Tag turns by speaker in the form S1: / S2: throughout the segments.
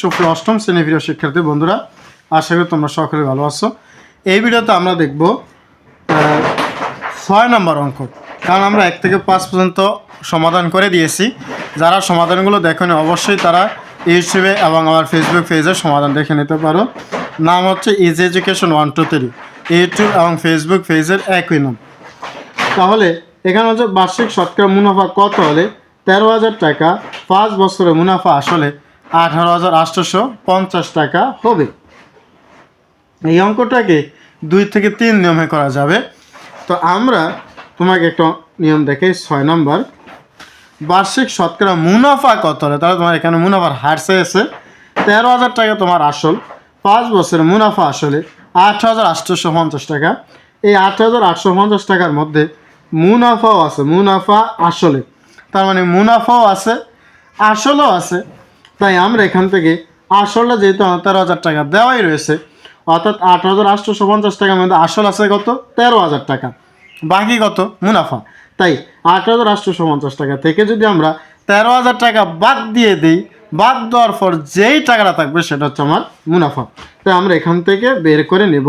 S1: সুপ্রিয় অষ্টম শ্রেণি প্রিয় শিক্ষার্থী বন্ধুরা, আশা করি তোমরা সকলে ভালো আছো। এই ভিডিওতে আমরা দেখব ছয় নম্বর অঙ্ক। কারণ আমরা এক থেকে পাঁচ পর্যন্ত সমাধান করে দিয়েছি। যারা সমাধানগুলো দেখেনি, অবশ্যই তারা ইউটিউবে এবং আমার ফেসবুক পেজে সমাধান দেখে নিতে পারো। নাম হচ্ছে is education one two three YouTube এবং ফেসবুক পেজের একই নাম। তাহলে এখানে হচ্ছে বার্ষিক শতকরা মুনাফা কত হলে? তেরো হাজার টাকা। পাঁচ বছরের মুনাফা আসলে আঠারো হাজার আটশোশো পঞ্চাশ টাকা হবে। এই অঙ্কটাকে দুই থেকে তিন নিয়মে করা যাবে। তো আমরা তোমাকে একটা নিয়ম দেখে ছয় নম্বর। বার্ষিক শতকরা মুনাফা কত হলে? তাহলে তোমার এখানে মুনাফার হার চেয়েছে। তেরো হাজার টাকা তোমার আসল। পাঁচ বছরের মুনাফা আসলে আট হাজার আটশোশো পঞ্চাশ টাকা। এই আট হাজার আটশো পঞ্চাশ টাকার মধ্যে মুনাফাও আছে, মুনাফা আসলে। তার মানে মুনাফাও আছে, আসলও আছে তাই আমরা এখান থেকে আসলটা যেহেতু তেরো হাজার টাকা দেওয়াই রয়েছে, অর্থাৎ আট হাজার আটশোশো পঞ্চাশ টাকার মধ্যে আসল আছে কত? তেরো হাজার টাকা। বাকি কত? মুনাফা। তাই আট হাজার আটশোশো পঞ্চাশ টাকা থেকে যদি আমরা তেরো হাজার টাকা বাদ দিয়ে দিই, বাদ দেওয়ার পর যেই টাকাটা থাকবে সেটা হচ্ছে আমার মুনাফা। তাই আমরা এখান থেকে বের করে নেব।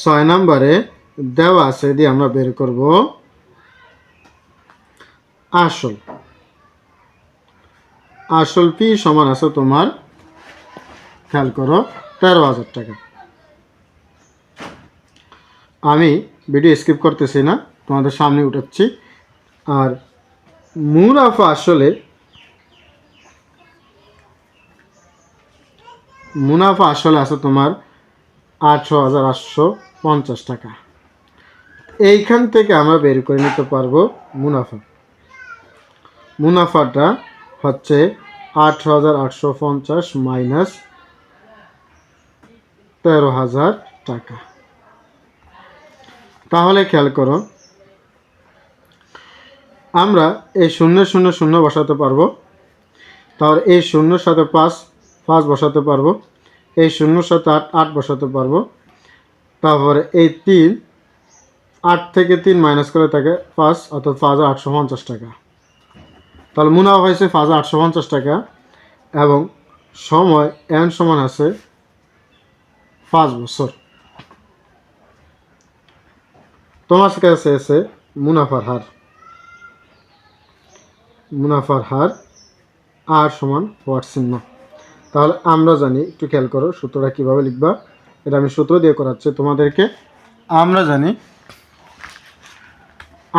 S1: ছয় নম্বরে দেওয়া আছে, দিয়ে আমরা বের করব। আসল। আসল পি সমান আছে তোমার, খেয়াল করো, তেরো হাজার টাকা। আমি ভিডিও স্কিপ করতেছি না, তোমাদের সামনে উঠাচ্ছি। আর মুনাফা আসলে মুনাফা আসলে আছে তোমার আটশো হাজার আটশো পঞ্চাশ টাকা। এইখান থেকে আমরা বের করে নিতে পারব মুনাফা। মুনাফাটা হচ্ছে আট হাজার আটশো পঞ্চাশ মাইনাস তেরো হাজার টাকা। তাহলে খেয়াল করো, আমরা এই শূন্য শূন্য শূন্য বসাতে পারব তাহলে এই শূন্যর সাথে পাঁচ পাঁচ বসাতে পারব, এই শূন্যর সাথে আট আট বসাতে পারব, তারপরে এই তিন, আট থেকে তিন মাইনাস করে থাকে পাঁচ, অর্থাৎ পাঁচ হাজার আটশো পঞ্চাশ টাকা। তাহলে মুনাফা হয়েছে পাঁচ আটশো পঞ্চাশ টাকা এবং সময় এন সমান আছে পাঁচ বছর। তোমার কাছে আছে মুনাফার হার। মুনাফার হার আর সমান হওয়ার চিহ্ন। তাহলে আমরা জানি, একটু খেয়াল করো, সূত্রটা কীভাবে লিখবা, এটা আমি সূত্র দিয়ে করাচ্ছি তোমাদেরকে। আমরা জানি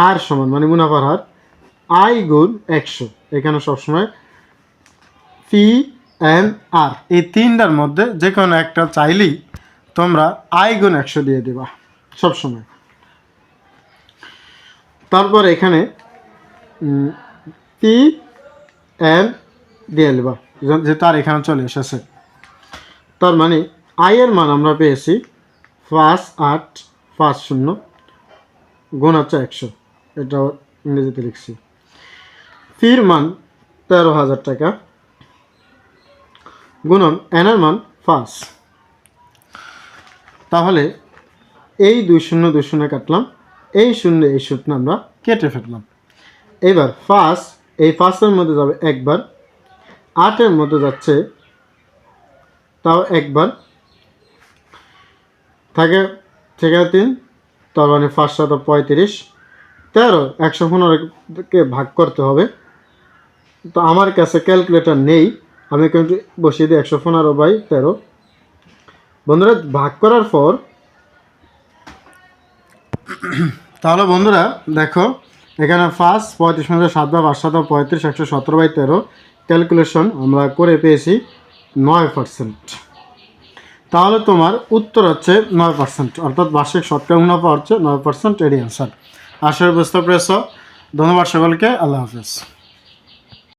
S1: আর সমান মানে মুনাফার হার আই গুণ একশো। এখানে সবসময় পি, এন, আর। এই তিনটার মধ্যে যে কোনো একটা চাইলেই তোমরা আই গুণ একশো দিয়ে দেবা, সবসময়। তারপর এখানে পি, এন দিয়ে দেবা যে তার এখানে চলে এসেছে। তার মানে আই এর মান আমরা পেয়েছি পাঁচ, আট, পাঁচ, শূন্য, গুণ হচ্ছে একশো। এটাও ইংরেজিতে লিখছি। ফির মান তেরো হাজার টাকা। গুণন এনের মান পাঁচ। তাহলে এই দুই শূন্য দুই শূন্য কাটলাম। এই শূন্য এই শূন্য আমরা কেটে ফেললাম। এবার পাঁচ, এই পাঁচের মধ্যে যাবে একবার। আটের মধ্যে যাচ্ছে তাও একবার। থাকে, থেকে তিন, তার মানে পাঁচ শত পঁয়ত্রিশ। তেরো একশো পনেরোকে ভাগ করতে হবে। তো আমার কাছে ক্যালকুলেটার নেই। আমি কিন্তু বসিয়ে দিই একশো পনেরো বাই তেরো। বন্ধুরা, ভাগ করার পর তাহলে বন্ধুরা, দেখো, এখানে ফার্স্ট পঁয়ত্রিশ মধ্যে সাত বা পাঁচ, সাত পঁয়ত্রিশ, একশো সতেরো বাই তেরো। ক্যালকুলেশন আমরা করে পেয়েছি নয় পার্সেন্ট তাহলে তোমার উত্তর হচ্ছে নয় পার্সেন্ট অর্থাৎ বার্ষিক শতকরা মুনাফা হচ্ছে নয় পার্সেন্ট এরই অ্যান্সার আশা বুঝতে পেরেছ। ধন্যবাদ সকলকে, আল্লাহ হাফিজ।